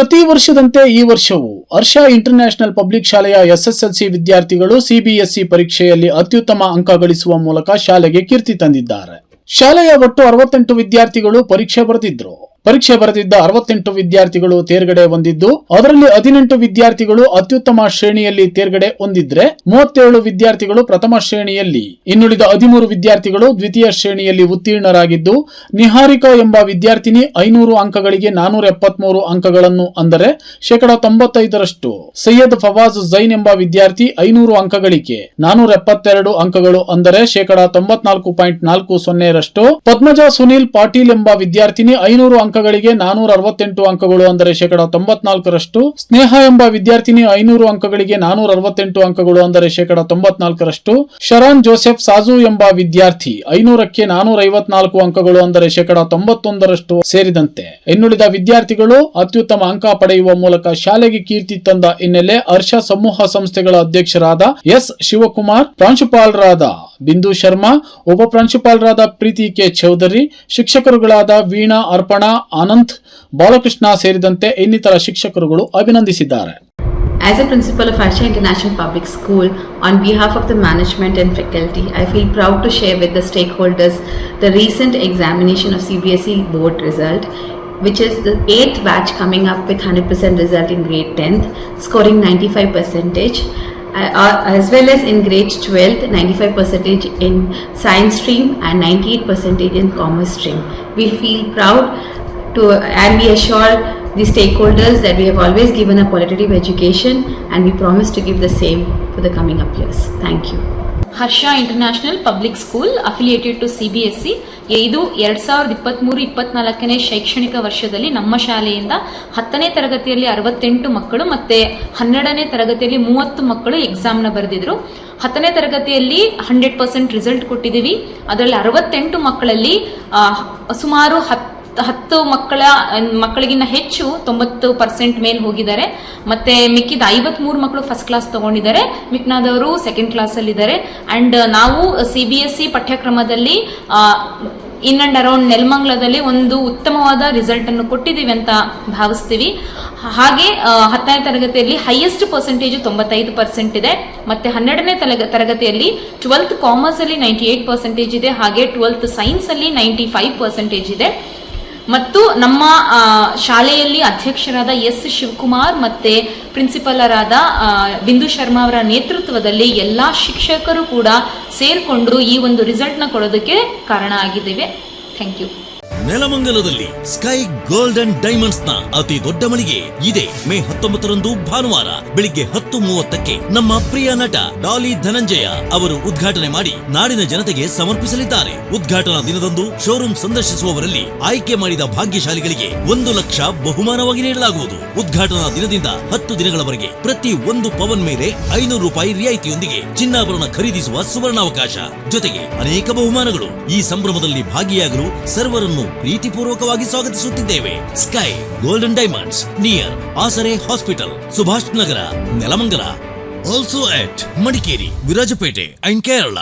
ಪ್ರತಿ ವರ್ಷದಂತೆ ಈ ವರ್ಷವೂ ಹರ್ಷ ಇಂಟರ್ನ್ಯಾಷನಲ್ ಪಬ್ಲಿಕ್ ಶಾಲೆಯ ಎಸ್ಎಸ್ಎಲ್ಸಿ ವಿದ್ಯಾರ್ಥಿಗಳು ಸಿಬಿಎಸ್ಇ ಪರೀಕ್ಷೆಯಲ್ಲಿ ಅತ್ಯುತ್ತಮ ಅಂಕ ಗಳಿಸುವ ಮೂಲಕ ಶಾಲೆಗೆ ಕೀರ್ತಿ ತಂದಿದ್ದಾರೆ. ಶಾಲೆಯ ಒಟ್ಟು ಅರವತ್ತೆಂಟು ವಿದ್ಯಾರ್ಥಿಗಳು ಪರೀಕ್ಷೆ ಬರೆದಿದ್ರು. ಪರೀಕ್ಷೆ ಬರೆದಿದ್ದ ಅರವತ್ತೆಂಟು ವಿದ್ಯಾರ್ಥಿಗಳು ತೇರ್ಗಡೆ ಹೊಂದಿದ್ದು, ಅದರಲ್ಲಿ ಹದಿನೆಂಟು ವಿದ್ಯಾರ್ಥಿಗಳು ಅತ್ಯುತ್ತಮ ಶ್ರೇಣಿಯಲ್ಲಿ ತೇರ್ಗಡೆ ಹೊಂದಿದ್ರೆ, ಮೂವತ್ತೇಳು ವಿದ್ಯಾರ್ಥಿಗಳು ಪ್ರಥಮ ಶ್ರೇಣಿಯಲ್ಲಿ. ಇನ್ನುಳಿದ ಹದಿಮೂರು ವಿದ್ಯಾರ್ಥಿಗಳು ದ್ವಿತೀಯ ಶ್ರೇಣಿಯಲ್ಲಿ ಉತ್ತೀರ್ಣರಾಗಿದ್ದು, ನಿಹಾರಿಕಾ ಎಂಬ ವಿದ್ಯಾರ್ಥಿನಿ ಐನೂರು ಅಂಕಗಳಿಗೆ ನಾನೂರ ಎಪ್ಪತ್ಮೂರು ಅಂಕಗಳನ್ನು ಅಂದರೆ ಶೇಕಡ ತೊಂಬತ್ತೈದರಷ್ಟು. ಸೈಯದ್ ಫವಾಜ್ ಜೈನ್ ಎಂಬ ವಿದ್ಯಾರ್ಥಿ ಐನೂರು ಅಂಕಗಳಿಗೆ ನಾನೂರ ಎಪ್ಪತ್ತೆರಡು ಅಂಕಗಳು ಅಂದರೆ ಶೇಕಡ ತೊಂಬತ್ನಾಲ್ಕು ಪಾಯಿಂಟ್ ನಾಲ್ಕು ಸೊನ್ನೆರಷ್ಟು. ಪದ್ಮಜಾ ಸುನೀಲ್ ಪಾಟೀಲ್ ಎಂಬ ವಿದ್ಯಾರ್ಥಿನಿ ಐನೂರು ಅಂಕಗಳಿಗೆ ನಾನೂರ ಅರವತ್ತೆಂಟು ಅಂಕಗಳು ಅಂದರೆ ಶೇಕಡ ತೊಂಬತ್ನಾಲ್ಕರಷ್ಟು. ಸ್ನೇಹ ಎಂಬ ವಿದ್ಯಾರ್ಥಿನಿ ಐನೂರು ಅಂಕಗಳಿಗೆ ನಾನೂರ ಅರವತ್ತೆಂಟು ಅಂಕಗಳು ಅಂದರೆ ಶೇಕಡ ತೊಂಬತ್ನಾಲ್ಕರಷ್ಟು. ಶರಾನ್ ಜೋಸೆಫ್ ಸಾಜು ಎಂಬ ವಿದ್ಯಾರ್ಥಿ ಐನೂರಕ್ಕೆ ನಾನೂರ ಐವತ್ನಾಲ್ಕು ಅಂಕಗಳು ಅಂದರೆ ಶೇಕಡ ತೊಂಬತ್ತೊಂದರಷ್ಟು ಸೇರಿದಂತೆ. ಇನ್ನುಳಿದ ವಿದ್ಯಾರ್ಥಿಗಳು ಅತ್ಯುತ್ತಮ ಅಂಕ ಪಡೆಯುವ ಮೂಲಕ ಶಾಲೆಗೆ ಕೀರ್ತಿ ತಂದ ಹಿನ್ನೆಲೆ ಹರ್ಷ ಸಮೂಹ ಸಂಸ್ಥೆಗಳ ಅಧ್ಯಕ್ಷರಾದ ಎಸ್ ಶಿವಕುಮಾರ್, ಪ್ರಾಂಶುಪಾಲರಾದ ಬಿಂದು ಶರ್ಮಾ ಉಪ ಪ್ರಾಂಶುಪಾಲರಾದ ಪ್ರೀತಿ ಕೆ ಚೌಧರಿ ಶಿಕ್ಷಕರುಗಳಾದ ವೀಣಾ ಅರ್ಪಣಾ ಆನಂದ್ ಬಾಲಕೃಷ್ಣ ಸೇರಿದಂತೆ ಇನ್ನಿತರ ಶಿಕ್ಷಕರುಗಳು ಅಭಿನಂದಿಸಿದ್ದಾರೆ As a principal of Asha International Public School, on behalf of the management and faculty, I feel proud to share with the stakeholders the recent examination of CBSE E board result, which is the eighth batch coming up with 100% result in grade 10th, scoring 95 percentage. Uh, as well as in grade 12 95 percentage in science stream and 98 percentage in commerce stream we feel proud to and we assure the stakeholders that we have always given a qualitative education and we promise to give the same for the coming up years. Thank you. Harsha international public school affiliated to C B S C ಇದು ಎರಡು ಸಾವಿರದ ಇಪ್ಪತ್ತ್ಮೂರು ಇಪ್ಪತ್ನಾಲ್ಕನೇ ಶೈಕ್ಷಣಿಕ ವರ್ಷದಲ್ಲಿ ನಮ್ಮ ಶಾಲೆಯಿಂದ ಹತ್ತನೇ ತರಗತಿಯಲ್ಲಿ ಅರವತ್ತೆಂಟು ಮಕ್ಕಳು ಮತ್ತು ಹನ್ನೆರಡನೇ ತರಗತಿಯಲ್ಲಿ ಮೂವತ್ತು ಮಕ್ಕಳು ಎಕ್ಸಾಮ್ನ ಬರೆದಿದ್ರು. ಹತ್ತನೇ ತರಗತಿಯಲ್ಲಿ ಹಂಡ್ರೆಡ್ ಪರ್ಸೆಂಟ್ ರಿಸಲ್ಟ್ ಕೊಟ್ಟಿದ್ದೀವಿ. ಅದರಲ್ಲಿ ಅರವತ್ತೆಂಟು ಮಕ್ಕಳಲ್ಲಿ ಸುಮಾರು ಹತ್ತು ಹತ್ತು ಮಕ್ಕಳ, ಮಕ್ಕಳಿಗಿನ್ನ ಹೆಚ್ಚು ತೊಂಬತ್ತು ಪರ್ಸೆಂಟ್ ಮೇಲೆ ಹೋಗಿದ್ದಾರೆ. ಮತ್ತೆ ಮಿಕ್ಕಿದ ಐವತ್ಮೂರು ಮಕ್ಕಳು ಫಸ್ಟ್ ಕ್ಲಾಸ್ ತಗೊಂಡಿದ್ದಾರೆ. ಮಿಕ್ನಾದವರು ಸೆಕೆಂಡ್ ಕ್ಲಾಸಲ್ಲಿದ್ದಾರೆ ಅಂಡ್ ನಾವು ಸಿ ಬಿ ಎಸ್ ಸಿ ಪಠ್ಯಕ್ರಮದಲ್ಲಿ ಇನ್ ಅಂಡ್ ಅರೌಂಡ್ ನೆಲಮಂಗ್ಲದಲ್ಲಿ ಒಂದು ಉತ್ತಮವಾದ ರಿಸಲ್ಟ್ ಅನ್ನು ಕೊಟ್ಟಿದ್ದೀವಿ ಅಂತ ಭಾವಿಸ್ತೀವಿ. ಹಾಗೆ ಹತ್ತನೇ ತರಗತಿಯಲ್ಲಿ ಹೈಯೆಸ್ಟ್ ಪರ್ಸೆಂಟೇಜ್ ತೊಂಬತ್ತೈದು ಪರ್ಸೆಂಟ್ ಇದೆ. ಮತ್ತೆ ಹನ್ನೆರಡನೇ ತರಗತಿಯಲ್ಲಿ ಟ್ವೆಲ್ತ್ ಕಾಮರ್ಸ್ ಅಲ್ಲಿ ನೈಂಟಿ ಏಟ್ ಪರ್ಸೆಂಟೇಜ್ ಇದೆ. ಹಾಗೆ ಟ್ವೆಲ್ತ್ ಸೈನ್ಸ್ ಅಲ್ಲಿ ನೈಂಟಿ ಫೈವ್ ಪರ್ಸೆಂಟೇಜ್ ಇದೆ. ಮತ್ತು ನಮ್ಮ ಶಾಲೆಯಲ್ಲಿ ಅಧ್ಯಕ್ಷರಾದ ಎಸ್ ಶಿವಕುಮಾರ್ ಮತ್ತೆ ಪ್ರಿನ್ಸಿಪಲರಾದ ಬಿಂದು ಶರ್ಮಾ ಅವರ ನೇತೃತ್ವದಲ್ಲಿ ಎಲ್ಲಾ ಶಿಕ್ಷಕರು ಕೂಡ ಸೇರಿಕೊಂಡು ಈ ಒಂದು ರಿಸಲ್ಟ್ನ ಕೊಡೋದಕ್ಕೆ ಕಾರಣ ಆಗಿದ್ದೇವೆ. Thank you. ನೆಲಮಂಗಲದಲ್ಲಿ sky gold and ಡೈಮಂಡ್ಸ್ನ ಅತಿ ದೊಡ್ಡ ಮಳಿಗೆ. ಇದೆ ಮೇ ಹತ್ತೊಂಬತ್ತರಂದು ಭಾನುವಾರ ಬೆಳಿಗ್ಗೆ ಹತ್ತು ಮೂವತ್ತಕ್ಕೆ ನಮ್ಮ ಪ್ರಿಯ ನಟ ಡಾಲಿ ಧನಂಜಯ ಅವರು ಉದ್ಘಾಟನೆ ಮಾಡಿ ನಾಡಿನ ಜನತೆಗೆ ಸಮರ್ಪಿಸಲಿದ್ದಾರೆ. ಉದ್ಘಾಟನಾ ದಿನದಂದು ಶೋರೂಮ್ ಸಂದರ್ಶಿಸುವವರಲ್ಲಿ ಆಯ್ಕೆ ಮಾಡಿದ ಭಾಗ್ಯಶಾಲಿಗಳಿಗೆ ಒಂದು ಲಕ್ಷ ಬಹುಮಾನವಾಗಿ ನೀಡಲಾಗುವುದು. ಉದ್ಘಾಟನಾ ದಿನದಿಂದ ಹತ್ತು ದಿನಗಳವರೆಗೆ ಪ್ರತಿ ಒಂದು ಪವನ್ ಮೇಲೆ ಐನೂರು ರೂಪಾಯಿ ರಿಯಾಯಿತಿಯೊಂದಿಗೆ ಚಿನ್ನಾಭರಣ ಖರೀದಿಸುವ ಸುವರ್ಣಾವಕಾಶ. ಜೊತೆಗೆ ಅನೇಕ ಬಹುಮಾನಗಳು. ಈ ಸಂಭ್ರಮದಲ್ಲಿ ಭಾಗಿಯಾಗಲು ಸರ್ವರನ್ನು ಪ್ರೀತಿಪೂರ್ವಕವಾಗಿ ಸ್ವಾಗತಿಸುತ್ತಿದ್ದೇವೆ. Sky golden diamonds near Asare hospital Subhash Nagar Nelamangala also at Madikeri Virajpet and Kerala